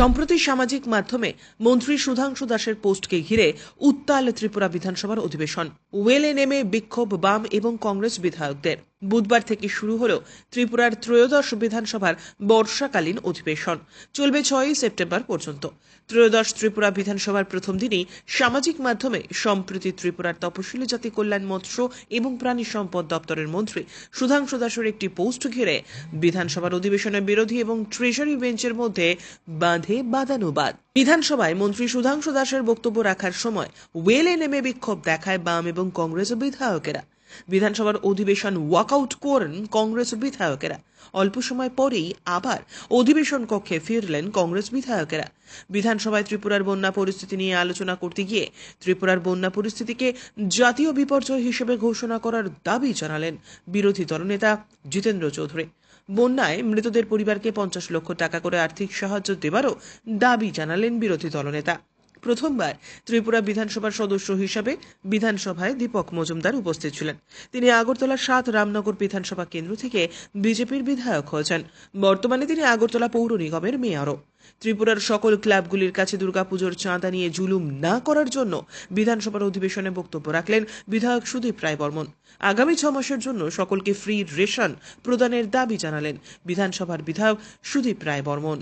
সম্প্রতি সামাজিক মাধ্যমে মন্ত্রী সুধাংশু দাসের পোস্টকে ঘিরে উত্তাল ত্রিপুরা বিধানসভার অধিবেশন। ওয়েলে নেমে বিক্ষোভ বাম এবং কংগ্রেস বিধায়কদের। বুধবার থেকে শুরু হল ত্রিপুরার ত্রয়োদশ বিধানসভার বর্ষাকালীন অধিবেশন। চলবে ছয়ই সেপ্টেম্বর পর্যন্ত। ত্রয়োদশ ত্রিপুরা বিধানসভার প্রথম দিনই সামাজিক মাধ্যমে সম্প্রতি ত্রিপুরার তপশিলি জাতি কল্যাণ মৎস্য এবং প্রাণী সম্পদ দপ্তরের মন্ত্রী সুধাংশু দাসের একটি পোস্ট ঘিরে বিধানসভার অধিবেশনের বিরোধী এবং ট্রেজারি বেঞ্চের মধ্যে বাঁধে বাদানুবাদ। বিধানসভায় মন্ত্রী সুধাংশু দাসের বক্তব্য রাখার সময় ওয়েলে নেমে বিক্ষোভ দেখায় বাম এবং কংগ্রেস বিধায়কেরা। বিধানসভার অধিবেশন ওয়াকআউট করেন কংগ্রেস বিধায়কেরা। অল্প সময় পরেই আবার অধিবেশন কক্ষে ফিরলেন কংগ্রেস বিধায়কেরা। বিধানসভায় ত্রিপুরার বন্যা পরিস্থিতি নিয়ে আলোচনা করতে গিয়ে ত্রিপুরার বন্যা পরিস্থিতিকে জাতীয় বিপর্যয় হিসেবে ঘোষণা করার দাবি জানালেন বিরোধী দলনেতা জিতেন্দ্র চৌধুরী। বন্যায় মৃতদের পরিবারকে পঞ্চাশ লক্ষ টাকা করে আর্থিক সাহায্য দেবারও দাবি জানালেন বিরোধী দলনেতা। প্রথমবার ত্রিপুরা বিধানসভার সদস্য হিসাবে বিধানসভায় দীপক মজুমদার উপস্থিত ছিলেন। তিনি আগরতলা সাত রামনগর বিধানসভা কেন্দ্র থেকে বিজেপির বিধায়ক হয়েছেন বর্তমানে তিনি আগরতলা পৌর নিগমের মেয়রও। ত্রিপুরার সকল ক্লাবগুলির কাছে দুর্গাপুজোর চাঁদা নিয়ে জুলুম না করার জন্য বিধানসভার অধিবেশনে বক্তব্য রাখলেন বিধায়ক সুদীপ রায় বর্মন আগামী ছ মাসের জন্য সকলকে ফ্রি রেশন প্রদানের দাবি জানালেন বিধানসভার বিধায়ক সুদীপ রায় বর্মন